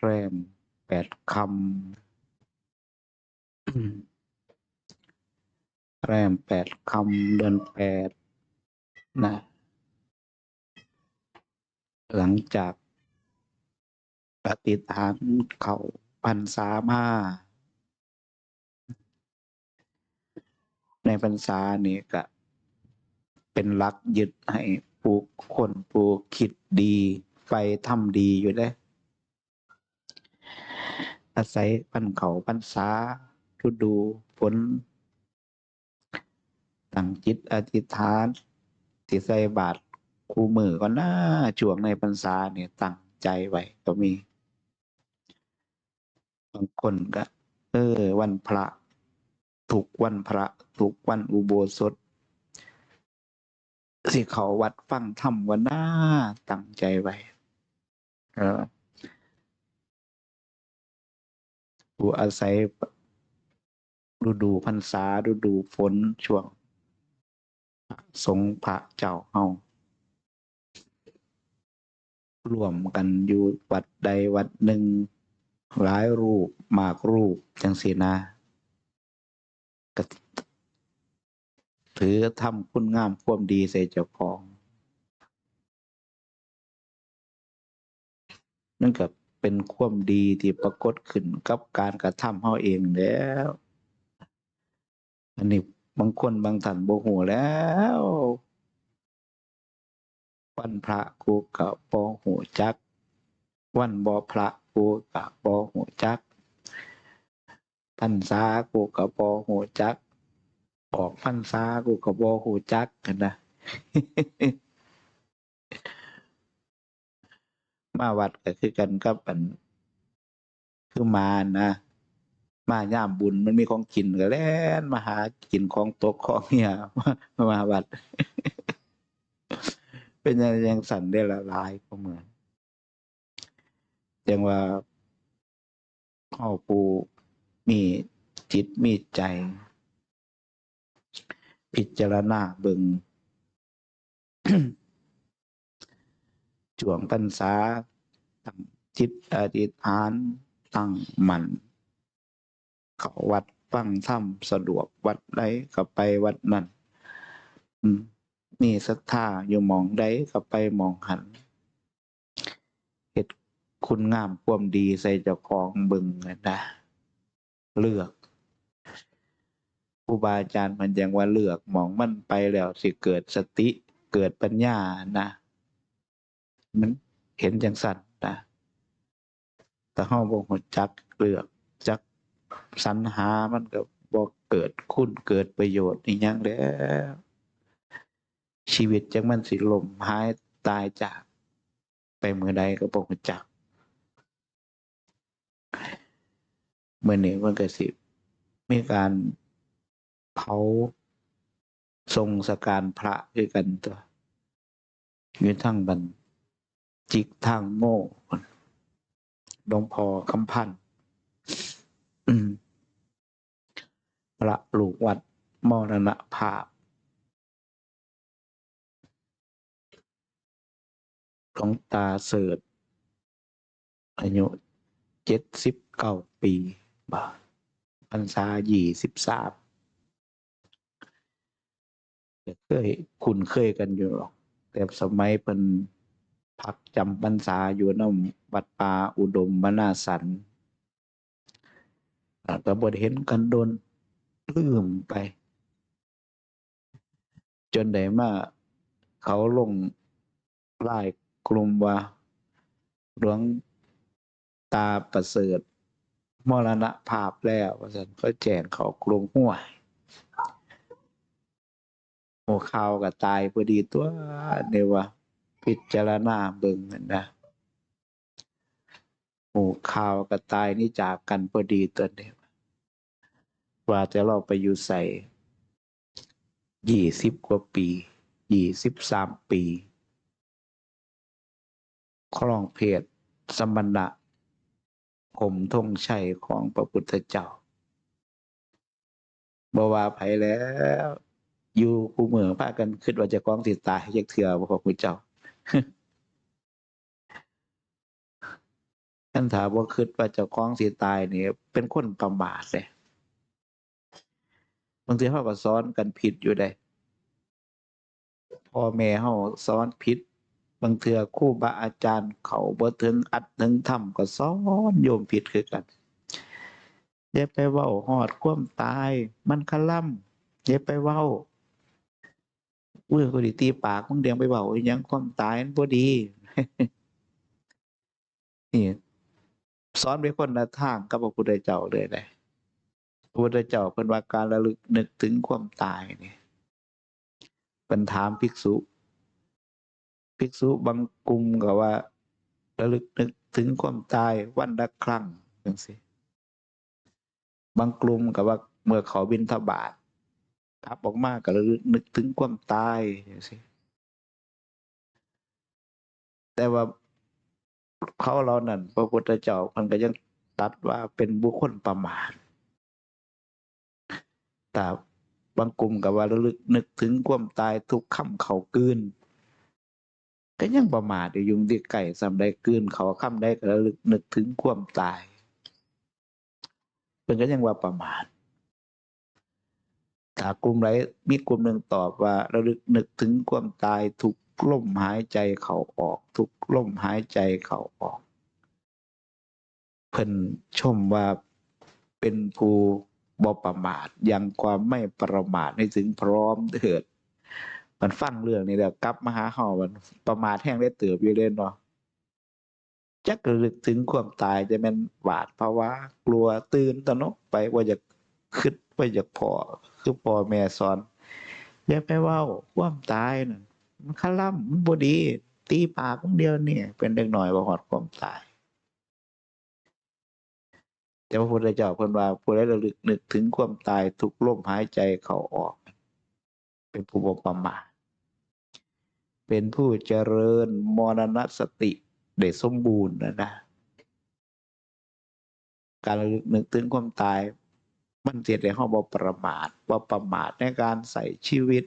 แรมแปดคำ แรมแปดคำ เดือนแปดนะ หลังจากปฏิฐานเขาพันษามาในพรรษานี่ก็เป็นหลักยึดให้ปลูกคนปลูกคิดดี ไฟทำดีอยู่ได้ อาศัยพันเขาพันษาฤดูฝนตั้งจิตอธิษฐานสิใส่บาตรคู่มือก็น่าช่วงในพรรษาเนี่ยตั้งใจไว้ก็มีบางคนก็ เออ วันพระถูกวันพระถูกวันอุโบสถ สิเขาวัดฟังธรรมวันหน้าตั้งใจไว้เออ ผู้อาศัยฤดูพรรษาฤดูฝนช่วง สงพระเจ้าเฮารวมกันอยู่วัดใดวัดหนึ่งหลายรูปมากรูปจังสีนะก็ถือทำคุณงามความดีใส่เจ้าของนั่นก็ เป็นความดีที่ปรากฏขึ้นกับการกระทำเฮาเองแล้ว อันนี้บางคนบางท่านโบหูแล้ววันพระกูกับปอหูจัก วันบอพระกูกับปอหูจักพรรษากูกับปอหูจัก ออกพรรษากูกับปอหูจักกันนะ มาวัดก็คือกันกับอัน คือมานะมาย่ามบุญมันมีของกินก็แล่นมาหากินของตกของเนี่ยมามาวัด เป็นยังยังสั่นได้ละลายก็เหมือนยังว่าพ่อปูมีจิตมีใจ พิจารณาเบิงช่วงพรรษา ตั้งจิตอธิษฐานตั้งมันเขาวัดฟังถ้ำสะดวกวัดใดก็ไปวัดนั้นอืมมีศรัทธาอยู่มองใดก็ไปมองหันเหตุคุณงามความดีใส่เจ้าของบึงนะเลือกครูบาอาจารย์มันยังว่าเลือกมองมันไปแล้วสิเกิดสติเกิดปัญญานะ มันเห็นจังสัน นะแต่ห้องบงหจักเลือกจักสรรหามันก็บอกเกิดคุณเกิดประโยชน์นี่ยังแล้ว ชีวิตจังมันสิลมหายตายจาก ไปเมื่อใดก็บอกหจักเมื่อนี้มันก็สิมีการเผาทรงสการพระด้วยกันตัวอยู่ทั้งบัน จิกทางโม่หลวงพ่อคำพันธ์พระลูกวัดมรณภาพของตาเสิร์ตอายุเจ็ดสิบเก้าปีบาพรรษายี่สิบสามเคยคุ้นเคยกันอยู่หรอก แต่สมัยเป็น พักจำพรรษาอยู่น้ำวัดป่าอุดมบนาสันอ่าก็บทเห็นกันโดนลืมไป จนได้มาเขาลงไล่กลุ่มว่าหลวงตาประเสริฐมรณภาพแล้วว่าสันก็แจงเขากลุ่มห้วยโอข่าวก็ตายพอดีตัวเนี่ยว่า พิจารณาเบิ่งนะหมู่ข่าวก็ตายนี่จากกันพอดีตัวเนี่ยว่าจะเราไปอยู่ใส่ยี่สิบกว่าปียี่สิบสามปีครองเพศสมณะผมธงชัยของพระพุทธเจ้าบว่าไผแล้ว อยู่คู่มือพากันคิดว่าจะกองติดตายยักเถื่อพระพุทธเจ้า คันถามว่าคิดว่าเจ้าของสิตายนี่เป็นคนประมาทเลยบางทีเขาก็สอนกันผิดอยู่ได้พ่อแม่เขาสอนผิด บางเทื่อครูบาอาจารย์เขาบ่ถึงอัดถึงทำก็สอนโยมผิดคือกัน อย่าไปเว้าฮอดความตาย มันคล่ำ อย่าไปเว้า อุ้ยกูดิตีปากมึงเดียงไปเว้าอีหยังความตายมันบ่ดีนี่สอนไปคนละทางกับพระพุทธเจ้าเลยนะพระพุทธเจ้าเป็นว่าการระลึกนึกถึงความตายนี่เป็นถามภิกษุ ภิกษุบางกลุ่มก็ว่า ระลึกนึกถึงความตายวันละครั้งจังสิบางกลุ่มก็ว่าเมื่อเขาบินทบาท กลับออกมาก็ระลึกนึกถึงความตายจังสิแต่ว่าเขาเรานั่นพระพุทธเจ้ามันก็ยังตัดว่าเป็นบุคคลประมาทแต่บางกลุ่มกับว่าระลึกนึกถึงความตายทุกคำเขากืนก็ยังประมาทอยู่ยุงที่ไก่สำได้กืนเขาคำได้ก็ระลึกนึกถึงความตายเป็นก็ยังว่าประมาท ถากลุ่มไหนมีกลุ่มหนึ่งตอบว่าระลึกนึกถึงความตายทุกลมหายใจเขาออก ทุกลมหายใจเขาออก เพิ่นชมว่าเป็นผู้บประมาทยังความไม่ประมาทให้ถึงพร้อมเถิด มันฟังเรื่องนี้แล้วกลับมาหาเฮามันประมาทแห้งได้เติบอยู่เล่นเนาะจักระลึกถึงความตายจะแม่นหวาดภาวะกลัวตื่นตะนกไปว่าจะคิดว่าจะพอ คือพ่อแม่สอน อย่าไปเว้าความตายนั่นมันคล่ำมันบ่ดี ตีปากคนเดียวนี่เป็นเด็กน้อยบ่ฮอดความตาย แต่พระพุทธเจ้าเพิ่นว่าผู้ใดระลึกนึกถึงความตายทุกลมหายใจเข้าออก เป็นผู้บ่ประมาทเป็นผู้เจริญมรณสติได้สมบูรณ์นะนะการระลึกนึกถึงความตาย มันเสียให้เฮาบ่ประมาทบ่ประมาทในการใส่ชีวิต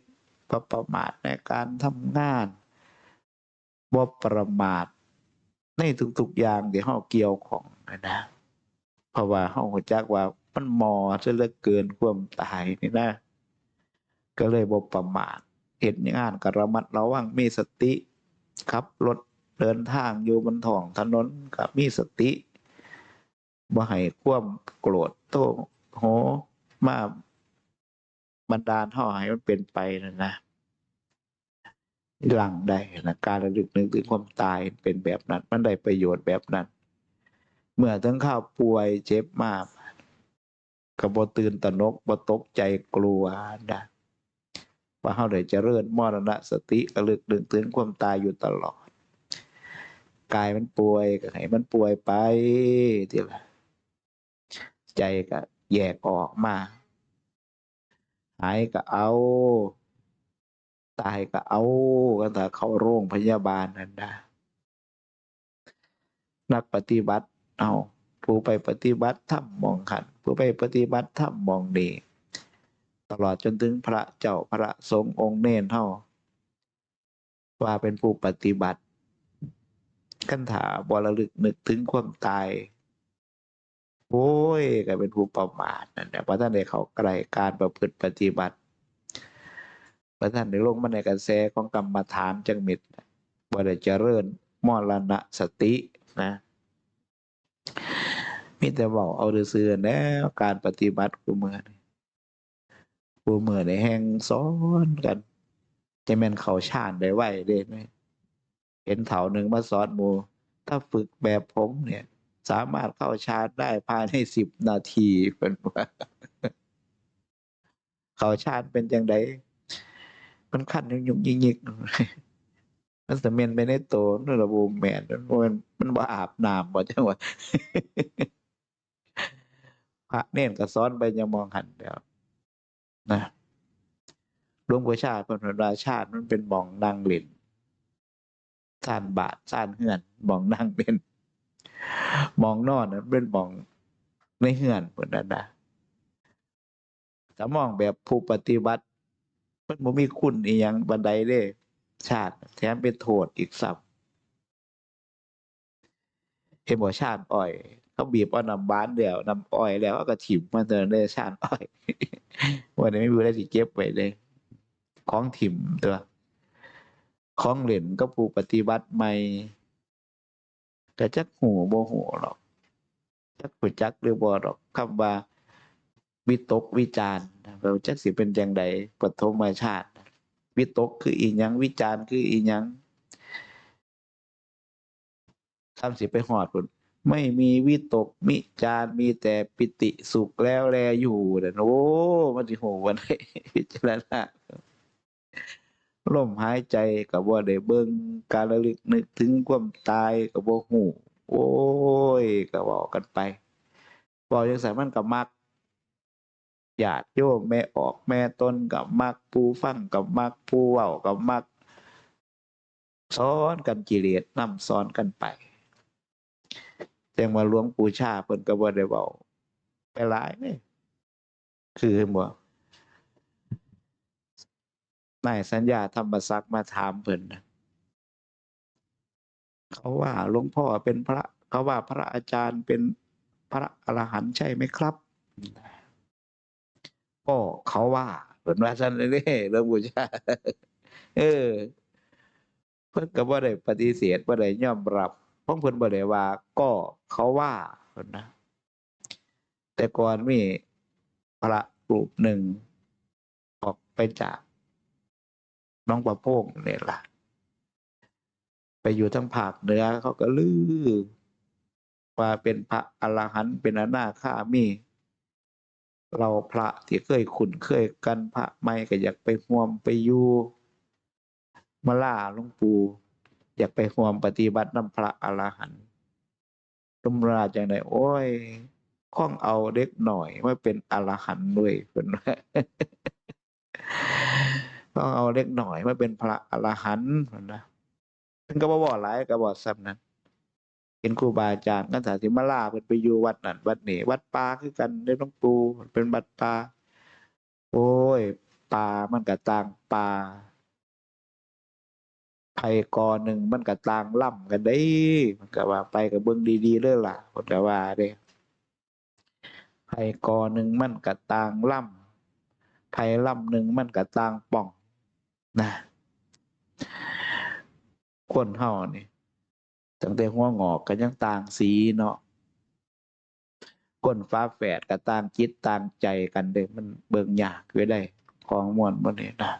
บ่ประมาทในการทำงานบ่ประมาทในทุกๆอย่างที่เฮาเกี่ยวของนะนะเพราะว่าเฮารู้จักว่ามันมอซะเหลือเกินความตายนี่นะ ก็เลยบ่ประมาทเฮ็ดงานก็ระมัดระวังมีสติขับรถเดินทางอยู่บนท้องถนนก็มีสติบ่ให้ความโกรธโต โหมาบันดาลเฮาให้มันเป็นไปนั่นนะหลังได้นะการระลึกนึกถึงความตายเป็นแบบนั้น มันได้ประโยชน์แบบนั้น เมื่อทั้งข้าวป่วยเจ็บมากก็บ่ตื่นตะนกบ่ตกใจกลัวนะว่าเฮาได้เจริญมรณสติระลึกนึกถึงความตายอยู่ตลอดกายมันป่วยก็ให้มันป่วยไปทีละใจก็ แยกออกมา หายก็เอา ตายก็เอากันถ้าเข้าโรงพยาบาลนั่นนะนักปฏิบัติเอาผู้ไปปฏิบัติธรรมมองขันผู้ไปปฏิบัติธรรมมองดีตลอดจนถึงพระเจ้าพระสงฆ์องค์เน้นเท่าว่าเป็นผู้ปฏิบัติขันถาบรลึกนึกถึงความตาย โอ้ยก็เป็นผู้ประมาทนั่นแหละเพราะท่านได้เขาไกลการประพฤติปฏิบัติเพราะท่านได้ลงมาในกระแสของกรรมฐานจังมิตรบ่ได้เจริญมรณสตินะมีแต่บอกเอาเสื่อๆแล้วการปฏิบัติกูเมื่อนี่กูเมื่อในแห่งซ้อนกัน จะแม่นเขาชาญได้ไหวเด้ไหมเห็นเถาหนึ่งมาสอนหมูถ้าฝึกแบบผมเนี่ย สามารถเข้าชาร์จได้ภายในสิบนาทีเป็นว่าเข้าชาร์จเป็นจังไดมันขั้นยุ่งยุ่งยิงมันสะเมนไปในโตนั่นระบูแมนมันมันบ่อาบน้ำบ่จังหวะพระเน่นก็ซ้อนไปยังมองหันแล้วนะหลวงปู่ชาติเป็นราชาติมันเป็นมองนางเล่นซานบาทซานเฮือนมองนั่งเป็น มองนอนนั้นเป็นมองในเฮือนเหมือนนั้นนะถ้ามองแบบผู้ปฏิบัติมันบ่มีคุณอีหยังบันไดเด้ชาติ แถมเป็นโทษอีกสับเห็นบ่ชาติอ้อยเขาบีบเอาน้ำบ้านเดียวน้ำอ้อยแล้วก็ถิ่มมาเดินได้ชาติอ้อยวันนี้ไม่รู้ได้สิเก็บไว้เลย ของถิ่มตัวของเหรียญก็ผู้ปฏิบัติใหม่ แต่จักหูโมโหหรอก จักหูจักหรือบ่หรอกคำว่าวิตกวิจารณ์เราจักสิเป็นอย่างใดปฐมชาติ วิตกคืออีหยังวิจารณ์คืออีหยังคำสิไปหอดพุ่นไม่มีวิตกมิจารมีแต่ปิติสุขแล้วแลอยู่เด้อโอ้มันสิโหวันได้พิจารณา ลมหายใจกับว่าได้เบิ่ง การระลึกนึกถึงความตายกับบ่ฮู้ โอ้ยก็เว้ากันไป เว้าจังซั่นมันก็มัก ญาติโยม แม่ออก แม่ตนกับมัก ผู้ฟังกับมัก ผู้เว้ากับมัก สอนกันกิเลสนำ สอนกันไปแต่มาหลวงปู่ชาเพิ่นก็บ่ได้เว้าไปหลายเด้คือบ่ นายสัญญาธรรมศักดิ์มาถามเพิ่นน่ะเขาว่าหลวงพ่อเป็นพระเขาว่าพระอาจารย์เป็นพระอรหันต์ใช่ไหมครับก็เขาว่าเพิ่นว่าซั่นเด้หลวงปู่ชาเออ เพิ่นก็บ่ได้ปฏิเสธบ่ได้ยอมรับเพราะเพิ่นบ่ได้ว่า ก็เขาว่าเพิ่นนะแต่ก่อนมีพระรูปหนึ่งออกไปจาก น้องประโพงนี่ยล่ะ ไปอยู่ทั้งภาคเหนือเขาก็ลือว่าเป็นพระอรหันต์เป็นอนาคามี เราพระที่เคยคุ้นเคยกันพระใหม่ก็อยากไปร่วมไปอยู่มาล่าหลวงปู่อยากไปร่วมปฏิบัตินำพระอรหันต์ตำราจังไดโอ้ยข้องเอาเด็กหน่อยไมาเป็นอรหันต์ด้วยเพิ่น ต้องเอาเล็กหน่อยมาเป็นพระอรหันต์นะเพิ่นก็บ่บอกหลายก็บอกซ้ำนั้นเห็นครูบาอาจารย์กันสาธิมาลาเพิ่นไปอยู่วัดนั่นวัดนี้วัดป่าคือกันเด้อหลวงปูเป็นวัดป่าโอ้ยป่ามันก็ต่างป่าไผกอหนึ่งมันก็ต่างล่ำกันเด้ มันก็ว่าไปก็เบิ่งดีๆเด้อล่ะเพิ่นก็ว่าเด้ไผกอหนึ่งมันก็ต่างล่ำไผล่ำหนึ่งมันก็ต่างป่อง นะคนเฮานี่ตั้งแต่หัวงอกก็ยังต่างสีเนาะคนฟ้าแฝดก็ต่างจิตต่างใจกันเด้มันเบิ่งยากอยู่ได้ของมวนบ่นี่นะ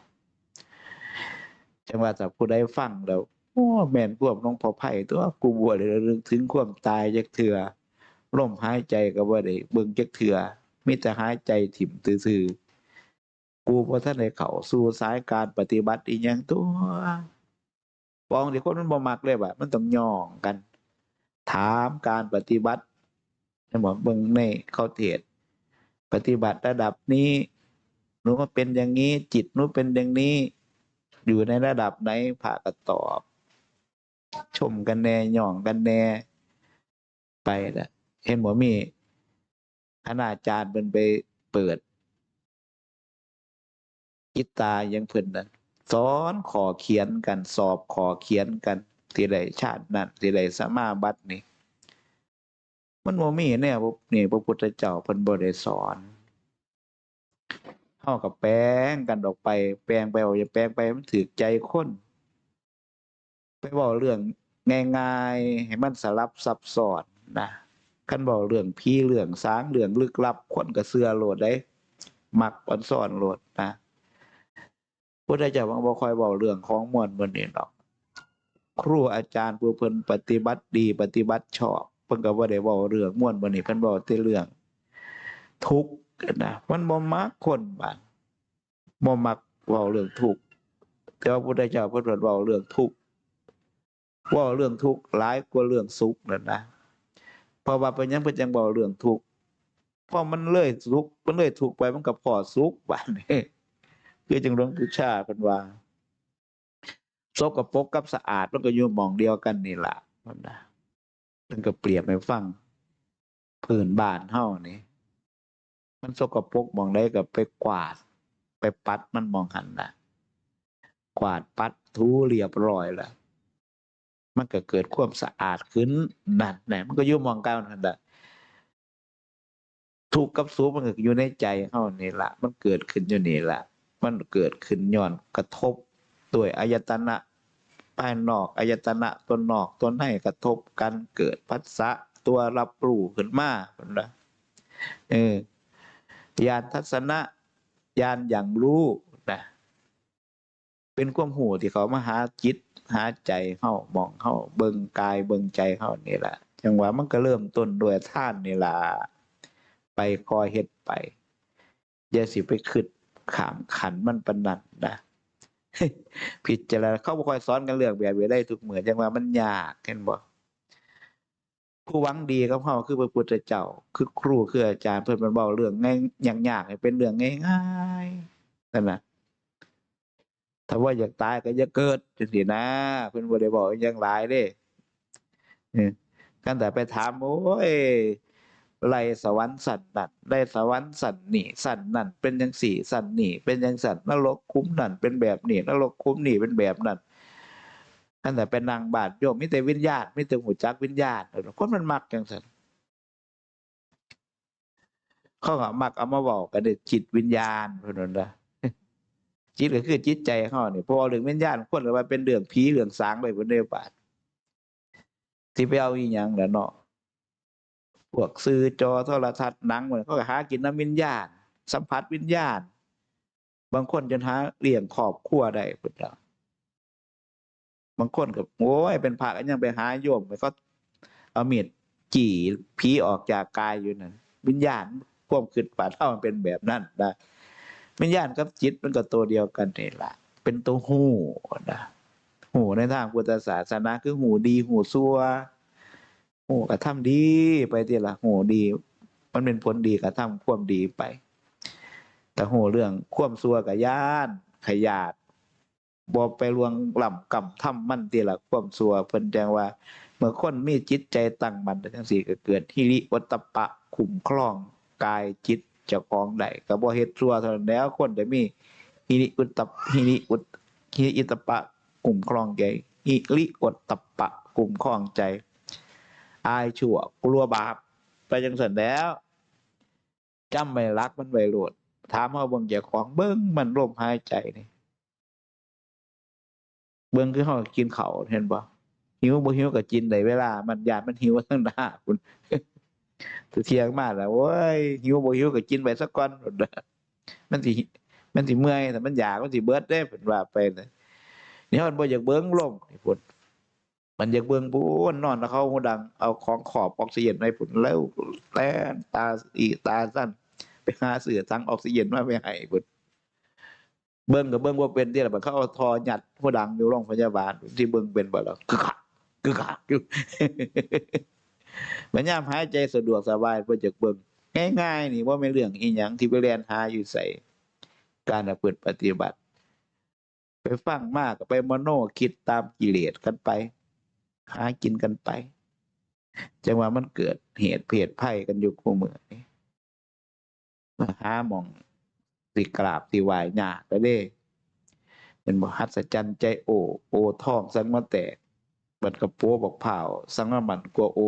จังว่าถ้าผู้ใดฟังแล้วโอ้แม่นพวกน้องพอไผ่ตัวกูบ่ได้ระลึกถึงความตายจักเทื่อลมหายใจก็บ่ได้เบิ่งจักเทื่อมีแต่หายใจถิ่มซื่อๆ กูพอท่านได้เข้าสู่สายการปฏิบัติอีหยังตัวบองที่คนมันบ่มักเลยว่ามันต้องย่องกัน ถามการปฏิบัติให้บอกเบิ่งในเขาเทศน์ ปฏิบัติระดับนี้ หนูก็เป็นอย่างนี้ จิตหนูเป็นอย่างนี้ อยู่ในระดับไหน พระก็ตอบ ชมกันแน่ย่องกันแน่ ไปละเห็นบ่ มีคณาจารย์เป็นไปเปิด กิตายังเพิ่นน่ะสอนขอเขียนกันสอบขอเขียนกันที่ใดชาตินั้นที่ใดสมาบัตินี่มันบ่มีแน่บ่นี่พระพุทธเจ้าเพิ่นบ่ได้สอนเฮาก็แปลงกันออกไป แปลงไปว่าอย่าแปลงไปมันถูกใจคนไปเว้าเรื่องง่ายๆให้มันสลับซับซ้อนนะคันเว้าเรื่องผีเรื่องสางเรื่องลึกลับคนก็เชื่อโลดได้ มักอ่อนซ่อนโลดนะ พุทธเจ้าบ่คอยเว้าเรื่องของมวนเบิ่นนี่ดอก ครูอาจารย์ผู้เพิ่นปฏิบัติดีปฏิบัติชอบเพิ่นก็บ่ได้เว้าเรื่องมวนเบิ่นนี่เพิ่นเว้าแต่เรื่อง ทุกข์นะมันบ่มักคนบาดบ่มักเว้าเรื่องทุกข์แต่ว่าพุทธเจ้าเพิ่นเว้าเรื่องทุกข์ว้าเรื่องทุกข์หลายกว่าเรื่องสุขนั่นนะเพราะว่าเป็นยังเพิ่นจังเว้าเรื่องทุกข์เพราะมันเลยสุขมันเลยทุกข์ไปมันก็พอสุขบาดนี้ คือจังหลวงปู่ชาเพิ่นว่าสกปรกกับสะอาดมันก็อยู่มองเดียวกันนี่แหละมันนะเพิ่นก็เปรียบให้ฟังพื้นบ้านเฮานี่มันสกปรกมองใดก็ไปกวาด ไปปัดมันมองหันนะกวาดปัดถูเรียบร้อยแล้วมันก็เกิดความสะอาดขึ้นนั่นแหละมันก็ยู่มองก้านั่นแหละทุกกับสุขมันก็อยู่ในใจเฮานี่ละมันเกิดขึ้นอยู่นี่ละ มันเกิดขึ้นย้อนกระทบด้วยอายตนะภายนอกอายตนะตัวนอกตัวในกระทบกันเกิดพัสสะตัวรับรู้ขึ้นมาพุ่นนะเออญาณทัศนะญาณอย่างรู้นะเป็นความหูที่เขามาหาจิตหาใจเข้ามองเข้าเบิ่งกายเบิ่งใจเข้านี่แหละจังหวะมันก็เริ่มต้นด้วยท่านนี่ล่ะไปคอยเฮ็ดไปอย่าสิไปขึ้น ขามขันมันปานนันนะผิดจะแล้วเขาบ่ค่อยสอนกันเรื่องแบบนี้ได้ทุกเหมือนจังว่ามันยากเห็นบ่ผู้หวังดีกับเฮาคือพระพุทธเจ้า คือครูคืออาจารย์เพิ่นมันเว้าเรื่องง่ายยากๆให้เป็นเรื่องง่ายๆนั่นน่ะถ้าว่าอยากตายก็อย่าเกิดจังซี่นะเพิ่นบ่ได้บอกอิหยังหลายเด้เออกันแต่ไปถามโอ้ย ไล่สวรรค์สันนั่นได้สวรรค์สันนี่สันนั่นเป็นจังสี่สันนี่เป็นจังสันนรกคุ้มนั่นเป็นแบบนี้นรกคุ้มนี่เป็นแบบนั้นกันแต่เป็นนางบาทโยมมีแต่วิญญาณมีแต่หูจักวิญญาณคนมันมักจังซั่นเขาก็มักเอามาบอกกันเด้อจิตวิญญาณพิ่นว่านะจิตก็คือจิตใจเขาเนี่ยพราะว่าเรื่องวิญญาณคนก็ว่าเป็นเรื่องผีเรื่องสางไปบนเดียวบาทที่ไปเอาอีหยังแหละเนาะ พวกซื้อจอโทรทัศน์หนังเหมือนเขาก็หากินน้ำวิญญาณ สัมผัสวิญญาณ บางคนจนหาเลี้ยงครอบครัวได้พุทธะบางคนก็โอ้ยเป็นพระก็ยังไปหาโยมไปก็เอามีดจี่ผีออกจากกายอยู่นั่นวิญญาณความคิดป่าเท่ามันเป็นแบบนั้นนะวิญญาณกับจิตมันก็ตัวเดียวกันนี่แหละเป็นตัวหูนะหูในทางพุทธศาสนาคือหูดีหูซัว หูกระทำดีไปทีละหูดี มันเป็นผลดีกระทำความดีไป แต่หูเรื่องความซัวกับย่านขยาดบอไปลวงหล่ำกำทำมันทีละความซัวเพิ่นแจ้งว่า เมื่อคนมีจิตใจตั้งมันทั้งสี่ก็เกิดฮิริวัตตปะคุ้มครองกายจิตจ้าของได้ก็บ่เฮ็ดชั่วเท่านั้นแล้วคนจะมีฮิริอุตตปฮิริอุตฮิริอิตตปะกลุ่มครองใจฮิริอุตตปะกลุ่มครองใจ อายชั่ว กลัวบาป ไปจังซั่นแล้วจำไว้รักมันไว้โลดถามเฮาเบิ่งเจ้าของเบิ่งมันลมหายใจนี่เบิ่งคือเฮากินเขาเห็นบ่หิวบ่หิวก็กินได้เวลา มันยานมันหิวทั้งหน้าคุณถือเทียงมากแล้วโอ้ยหิวบ่หิวก็กินไปสักก้อนมันสิมันสิเมื่อยแต่มันอยากมันสิเบิดได้เพิ่นว่าไปน่ะนี่มันบ่อยากเบิ่งลมนี่พุ่น มันอยากเบิ่งปูนนอนแล้วเขาหูดัง เอาของขอบออกซิเจนไว้พุ่นแล้วแล่นตาอีตาสั้น ไปหาซื้อถังออกซิเจนมาไปให้พุ่นเบิ่งก็เบิ่งบ่เป็นที่ล่ะบัดเขาเอาทอหยัดหูดังอยู่โรงพยาบาลที่เบิ่งเป็นบ่ล่ะกึกคักกึกคักอยู่มันยามหายใจสะดวกสบายเพื่อจะเบิ่งง่ายๆนี่ว่าไม่เรื่องอีหยังที่ไปเรียนหาอยู่ใส่การประพฤติปฏิบัติ ไปฟังมากไปมโนคิดตามกิเลสกันไป หากินกันไป จังว่ามันเกิดเหตุเพศภัยกันอยู่คู่มือนี้มหามองสิกราบสิไหวายยากก็เด้เป็นบหัศจรรย์ใจโอ โอท้องสังมาแตกบัดกระโปบอกเผาสังน้ำมันกลัวโอ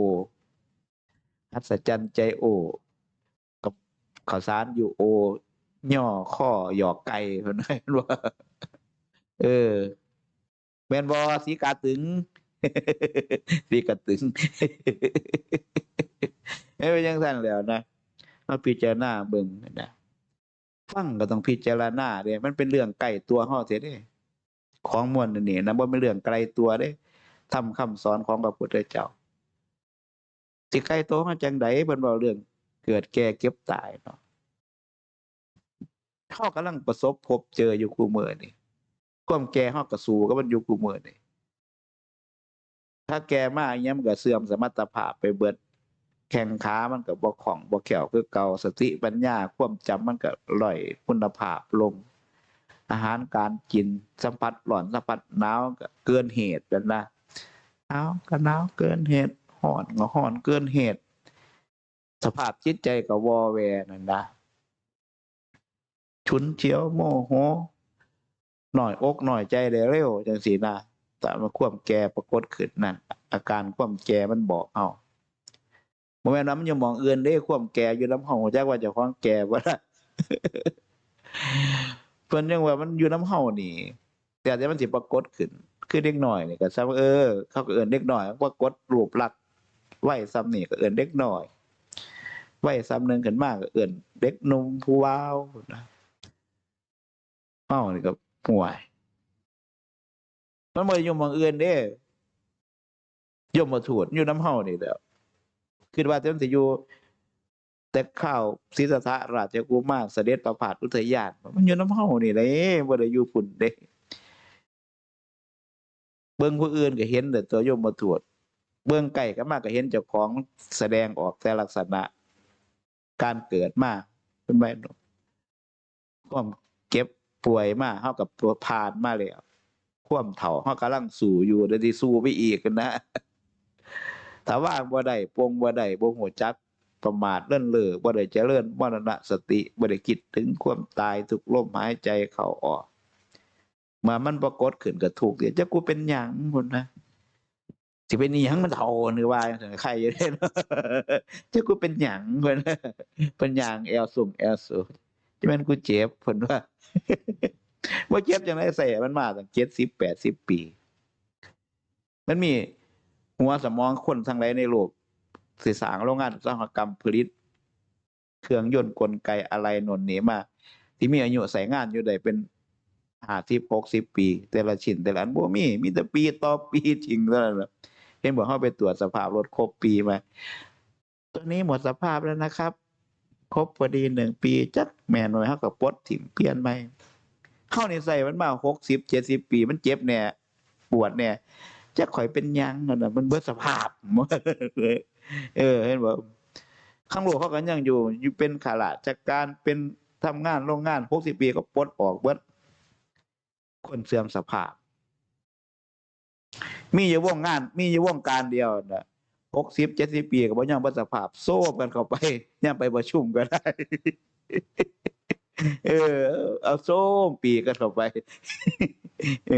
หัศจรรย์ใจโอ กับข้าวสารอยู่โอ ย่อข้อหยอกไก่เพิ่นว่าว่า เออแมนบ่สีกาตึง สีกาตึงไม่เป็นจังซั่นแล้วนะมาพิจารณาเบิ่งนะฟังก็ต้องพิจารณาเด้มันเป็นเรื่องใกล้ตัวเฮาเสียเด้ ของมวลนนี่นะบ่เป็นเรื่องไกลตัวเด้ทำคำสอนของพระพุทธเจ้าสิไกลตัวมาจังไดเพิ่นเว้าเรื่อง เกิดแก่เก็บตายเนาะเฮากำลังประสบพบเจออยู่คู่มือนี่ความแก่เฮาก็สู้กับมันอยู่คู่มือนี่ ถ้าแก่มากอีหยังมันก็เสื่อมสมรรถภาพไปเบิดแข้งขามันก็บ่คล่องบ่แข็งคือเก่าสติปัญญาความจำมันก็ล่อยคุณภาพลง อาหารการกินสัมผัสร้อนสัมผัสหนาวก็เกินเหตุกันนะหนาวก็หนาวเกินเหตุร้อนก็ร้อนเกินเหตุ สภาพจิตใจก็วอแวนั่นนะฉุนเฉียวโมโหหน่อยอกหน่อยใจเร็วจังสีนะ แต่มาความแก่ปรากฏขึ้นนั่นอาการความแก่มันบอกเอาบ่แม่นว่ามันอยู่มองเอื่นเด้ความแก่อยู่น้ำเฮาจักว่าจ้าของแก่บ่ล่ะเพิ่นยังว่ามันอยู่น้ำเฮานี่แต่แต่มันสิปรากฏขึ้นคือเด็กหน้อยนี่ก็ซ้ำเออ เขาก็เอิ้นเด็กหน้อยปรากฏรูปลักษณ์ไว้ซ้ำนี่ก็เอิ้นเด็กหน้อยไหวซ้ำหนึ่งขึ้นมากก็เอิ้นเด็กนุ่มผู้วาวนะเฮานี่ก็ห่วย มันบ่อยู่หม้องอื่นเด้ยมมาถูดอยู่น้ำเฮานี่แหล้วคิดว่าแต่มันสิอยู่แต่ข้าวศรีสัทธาราชกุมารเสด็จประพาสอุทยาน มันอยู่น้ำเฮานี่เด้บ่ได้อยู่พุ่นเด้ เบิ่งผู้อื่นก็เห็นแต่ตัวยมมาถูดเบิ่งไก่ก็มาก็เห็นเจ้าของแสดงออกแต่ลักษณะ การเกิดมาเป็นไงเนาะความเก็บป่วยมาเฮากับตัวผ่านมาแล้ว ความเฒ่าเฮากำลังสู้อยู่เดี๋ยวสิสู้ไปอีกกันนะถ้าว่างบ่ได้ปลงบ่ได้บ่ฮู้จักประมาทเล่นเล่อบ่ได้เจริญมรณสติบ่ได้คิดถึงความตายทุกลมหายใจเข้าออก มามันปรากฏขึ้นก็ถูกเดี๋ยวจะกูเป็นหยังพุ่นนะสิเป็นอีหยังมันเฒ่านี่ว่าจังใครอยู่เด้เนาะจะกูเป็นหยังเพิ่นเป็นหยังแอลสูงแอลสูงที่มันกูเจ็บเพิ่นว่า ว่าเจ็บจังได๋ใส่มันมาตั้ง70 80ปี มันมีหัวสมองคนทั้งหลายในโลกสิสร้างโรงงานอุตสาหกรรมผลิต เครื่องยนต์กลไกอะไรโนนหนีมาที่มีอายุใส่งานอยู่ได้เป็น50 60ปี แต่ละชิ้นแต่ละอันบ่มีมีแต่ปีต่อปีจริงเท่านั้นเห็นบอกเฮาไปตรวจสภาพรถครบปีมาตัวนี้หมดสภาพแล้วนะครับ ครบพอดีหนึ่งปีจักแม่หน่อยเฮาก็ปลดถิ่มเปลี่ยนใหม่ เฮานี่ใส่มันมา60 70ปีมันเจ็บแน่ปวดแน่จักข่อยเป็นยังนั่นนะมันเบิดสภาพเออ เห็นบ่ข้างโลกเขาก็ยังอยู่อยู่เป็นข้าราชการเป็นทำงานโรงงาน60ปีก็ปลดออกเบิดคนเสื่อมสภาพ มีอยู่วงงาน มีอยู่วงการเดียวน่ะ60 70ปีก็บ่ยังเบิดสภาพ โซ่กันเข้าไปยังไปประชุมก็ได้ เออ เอาโซ่ปีกันเข้าไปเอ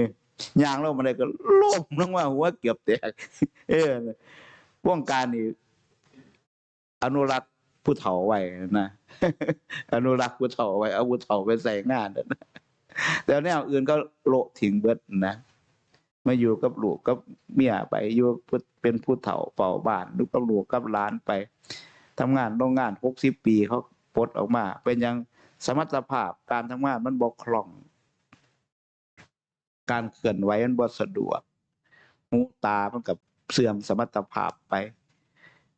อย่างลงมาได้ก็ล้มลงมาหัวเกือบแตกเออวงการนี่อนุรักษ์ผู้เฒ่าไว้นะอนุรักษ์ผู้เฒ่าไว้เอาผู้เฒ่าไปใส่งานนะแต่แนวอื่นก็โละทิ้งเบิดนะมาอยู่กับลูกกับเมียไปอยู่เป็นผู้เฒ่าเฝ้าบ้านลูกกับลูกกับหลานไปทำงานโรงงาน60ปีเขาปลดออกมา เป็นยัง สมรรถภาพการทำงานมันบ่คล่อง การเคลื่อนไหวมันบ่สะดวกหูตามันกับเสื่อมสมรรถภาพไป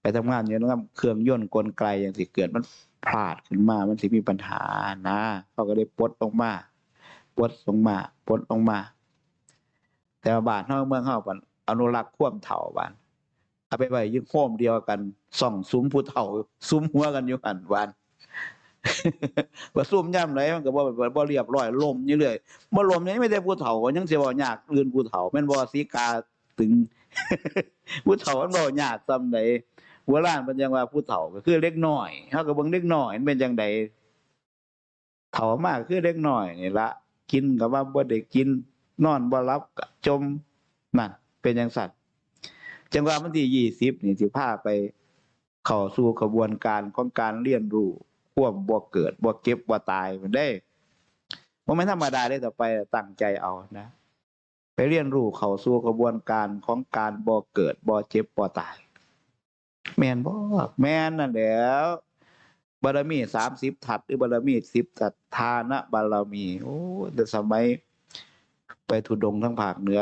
ไปทำงานอยู่นะครับเครื่องยนต์กลไกอย่างสิเกิดมันพลาดขึ้นมา มันสิมีปัญหานะเขาก็ได้ปลดออกมาปลดลงมาปลดลงมา แต่ว่าบ้านเฮาเมืองเฮาบันอนุรักษ์ควมเฒ่าบานเอาไปไว้ยึงโฮมเดียวกันส่องซุ้มผู้เฒ่าซุ้มหัวกันอยู่หันบ้า ว่าซุ่มย่ำไหนมันก็บ่บ่บ่เรียบร้อยลมอยู่เรื่อยบ่ลมนี่ไม่ได้ผู้เฒ่ายังสิเว้ายากอื่นผู้เฒ่าแม่นบ่สีกาตึงผู้เฒ่ามันบ่ยากซำใดโบราณเพิ่นยังว่าผู้เฒ่าก็คือเล็กน้อยเฮาก็เบิ่งเล็กน้อยมันเป็นจังไดเฒ่ามากคือเล็กน้อยนี่ละกินก็ว่าบ่ได้กินนอนบ่หลับก็จมนั่นเป็นจังซั่นจังว่าวันที่20นี่สิพาไปเข้าสู่กระบวนการของการเรียนรู้ ความบ่เกิดบ่เก็บบ่ตายมันได้บ่แม่ธรรมดาได้ต่อไปตั้งใจเอานะ ไปเรียนรู้เข้าสู่กระบวนการของการบ่เกิดบ่เจ็บบ่ตาย แมนบ่แมนนั่นแหล้วบารมี30ทัศหรือบารมี10ทัศทานะบารมี โอ้แต่สมัยไปทุดงทั้งภาคเหนือ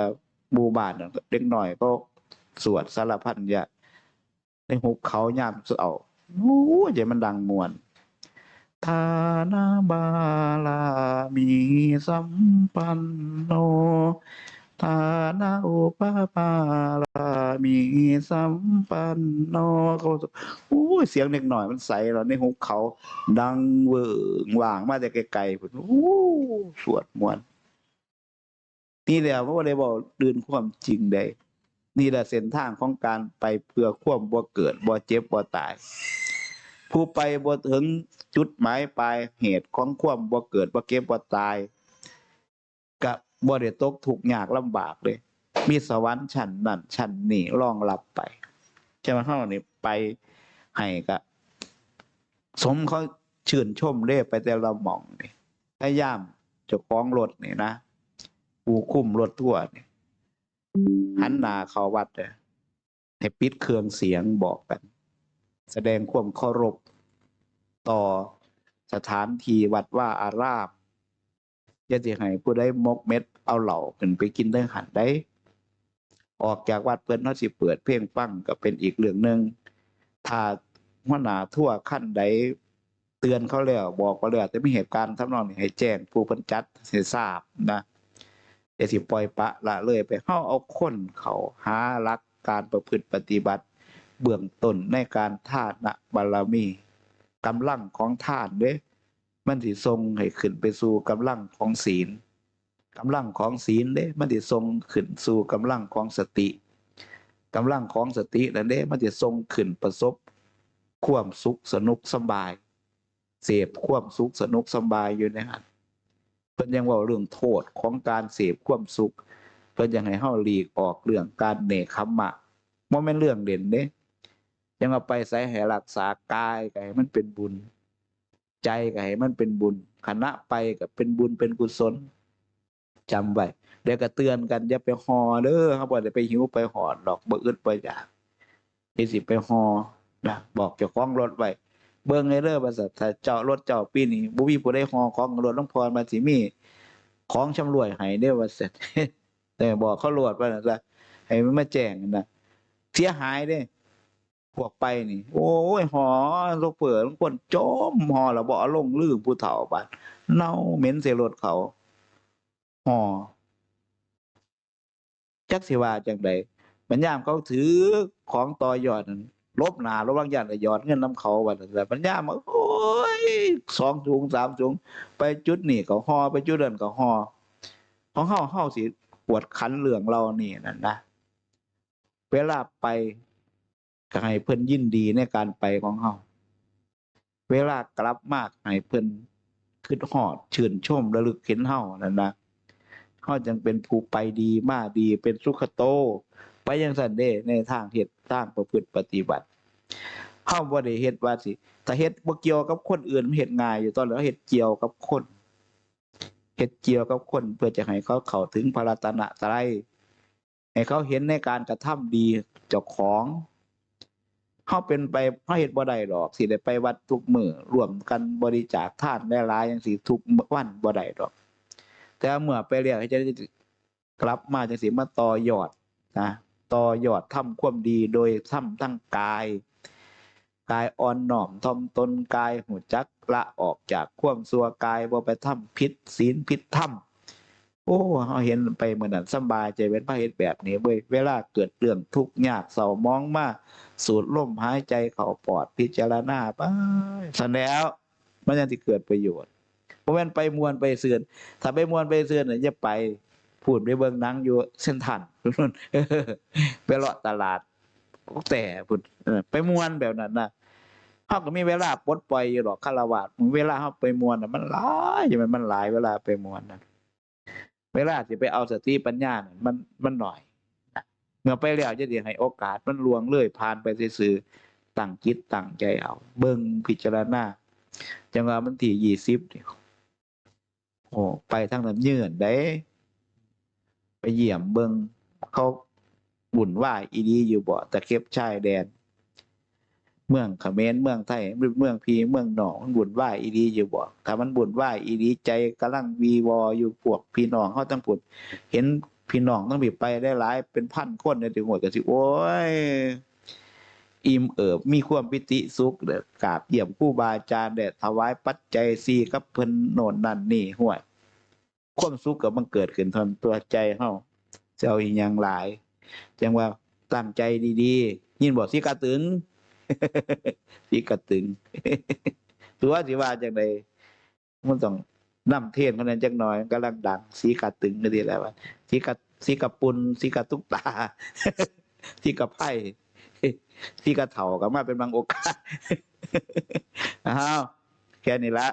หมู่บ้านเด็กหน้อยก็สวดสารพันยะในหุบเขายามเช้าโอ้ยใจมันดังมวน ทานบาลามีสัมปันโนทานอุปปาลามีสัมปันโนเขาโอ้ยเสียงเด็กหน่อยมันใสแล้วในหุบเขา ดังเวิงว่างมาแต่ไกลๆพุ่นโอ้สวดมวนนี่แหละเพราะว่าได้บอกดื่นความจริงได้นี่แหละเส้นทางของการไปเพื่อความบ่เกิดบ่เจ็บบ่ตาย ผู้ไปบ่ถึง จุดหมายปลายเหตุของความบ่เกิดบ่เก็บบ่ตายก็บ่ได้ตกทุกข์ยากลำบากเลย มีสวรรค์ชั้นนั่นชั้นนี่รองรับไปใช่ไหมเฮานี่ไปให้ก็สมเขาชื่นชมเด้ไปแต่ละหม่องนี่พยายามจะคล้องรถนี่นะผู้คุมรถทั่วนี่หันหน้าเขาวัดเลยให้ปิดเครื่องเสียงบอกกัน แสดงความเคารพ ต่อสถานที่วัดว่าอารามอย่าสิให้ผู้ใดมกเม็ดเอาเหล่าขึ้นไปกินได้หันได้ ออกจากวัดเพิ่นเฮาสิเปิดเพลงฟังก็เป็นอีกเรื่องหนึ่งถ้าหัวหน้าทั่วขั้นใดเตือนเขาแล้ว บอกเขาแล้วแต่มีเหตุการณ์ทำนองนี้ให้แจ้งผู้เพิ่นจัดให้ทราบนะอย่าสิปล่อยปะละเลยไปเฮาเอาคนเขาหาหลักการประพฤติปฏิบัติ เบื้องต้นในการทานะบารมี กำลังของทานเด้มันสิทรงให้ขึ้นไปสู่กำลังของศีลกำลังของศีลเด้มันสิทรงขึ้นสู่กำลังของสติกำลังของสตินั่นเด้มันสิทรงขึ้นประสบความสุขสนุกสบาย เสพความสุขสนุกสบายอยู่ในหันเพิ่นยังว่าเรื่องโทษของการเสพความสุข เพิ่นยังให้เฮาหลีกออกเรื่องการเนคขมมะบ่แม่นเรื่องเด่นเด้ ยังเอาไปใส่ให้รักษากายก็ให้มันเป็นบุญ ใจก็ให้มันเป็นบุญคณะไปก็เป็นบุญเป็นกุศลจำไว้เดี๋ยวก็เตือนกันอย่าไปหอเด้อเขาบอกอย่าไปหิวไปหอดดอกบ่อึดบ่อยากอย่สิไปหอนะบอกเจ้าของรถไว้เบิ่งให้เด้อว่าซั่นถ้าเจ้ารถเจ้าปีนี้บ่มีผู้ใดหอของรถหลวงพ่อมาสิมีของชำารวยให้เด้อว่าซั่นแต่บอกเขาโลดว่าซั่นให้มันมาแจ้งนะเสียหายเด้ พวกไปนี่ โอ้ยหอลูกเปิดคนจมหอแล้วบ่เอาลงลืมผู้เฒ่าบัดเน่าเหม็นใส่รถเขาหอจักสิว่าจังไดมันยามเขาถือของต่อยอดนั้นลบหนาลบหลังย่านก็ยอดเงินนํเขาบัดแหละมันยามาโอ้ยสองถุงสามถุงไปจุดนี่ก็หอไปจุดนั้นก็หอของเฮาเฮาสิปวดขันเรื่องเรานี่นั่นนะเวลาไป ก็ให้เพิ่นยินดีในการไปของเฮาเวลากลับมากให้เพิ่นคิดฮอดชื่นชมระลึกเห็นเฮานั่นนะเฮาจังเป็นผู้ไปดีมาดีเป็นสุขโต ไปจังซั่นเด้ในทางเฮ็ดทางประพฤติปฏิบัติเฮาบ่ได้เฮ็ดว่าสิถ้าเฮ็ดบ่เกี่ยวกับคนอื่นเฮ็ดง่ายอยู่ตอนแล้วเฮ็ดเกี่ยวกับคนเฮ็ดเกี่ยวกับคนเพื่อจะให้เขาเข้าถึงพระรัตนตรัยให้เขาเห็นในการกระทำดีเจ้าของ เฮาเป็นไปเฮาเฮ็ดบ่ได้ดอก สิได้ไปวัดทุกมื้อร่วมกันบริจาคทานได้หลายจังซี่ทุกวันบ่ได้ดอก แต่เมื่อไปแล้วให้จะกลับมาจังซี่มาต่อยอดนะต่อยอดทำความดีโดยทำทั้งกาย กายอ่อนน้อมถ่อมตนกายหูจักละออกจากความซัวกายบ่ไปทำผิดศีลผิดธรรม โอ้เฮาเห็นไปเหมือนนั้นสบายใจเป็นพระเฮ็ดแบบนี้เว้ยเวลาเกิดเรื่องทุกข์ยากเศร้ามองมาสูดลมหายใจเข้าปอดพิจารณาไปสันแล้วมันยังสิเกิดประโยชน์บ่แม่นไปมวนไปเสื่อนถ้าไปมวนไปเสื่อนน่ย่าไปพูดไปเบิ่งนังอยู่เส้นทันไปเลาะตลาดแต่พุ่นเออไปมวนแบบนั้นนะเฮาก็มีเวลาปลดปล่อยอยู่ดอกคารวะเวลาเฮาไปมวนน่ะมันหลายอย่ามันมันหลายเวลาไปมวนน่ะ เวลาสิไปเอาสติปัญญาน่ะมันมันหน้อยเมื่อไปแล้วจะได้ให้โอกาสมันลวงเลยผ่านไปซื่อตั้งจิตตั้งใจเอา เบิ่งพิจารณาจังว่ามันที่ยี่สิบเนี่โอ้ไปทางนั้นเยื่อนได้ ไปเยี่ยมเบิ่งเขาบุ่นว่าอีดีอยู่บ่ตะเข็บชายแดน เมืองเขมรเมืองไทยเมืองพีเมืองหนองมันบุ่นว่ายอีดีอยู่บ่ถ้ามันบุ่นว่ายอีดีใจกำลังวีวออยู่พวกพี่น้องเขาต้องพูดเห็นพี่น้องต้องบีไปได้หลายเป็นพันคนในถึงหมดก็สิโอ้ยอิ่มเอิบมีความปิติสุขเด้อกราบเยี่ยมครูบาอาจารย์เด้ถวายปัจจัยซีกับเพิ่นโน่นนั่นนี่ห่วยความสุขก็มันเกิดขึ้นทางตัวใจเฮาจะเอาอีหยังหลายจังว่าตั้งใจดีๆ ยินบอกสิกะตึง สิกระตึง ตัวสิว่าจังไดมันต้องน้ำเทศน์คนนั้นจักหน่อยกำลังดังสีกระตึงก็ดีแล้วว่าสีกระสีกระปุนสีกระตุกตาสีกระไพ่สีกระเถาก็มาเป็นบางโอกาสอ้าวแค่นี้ละ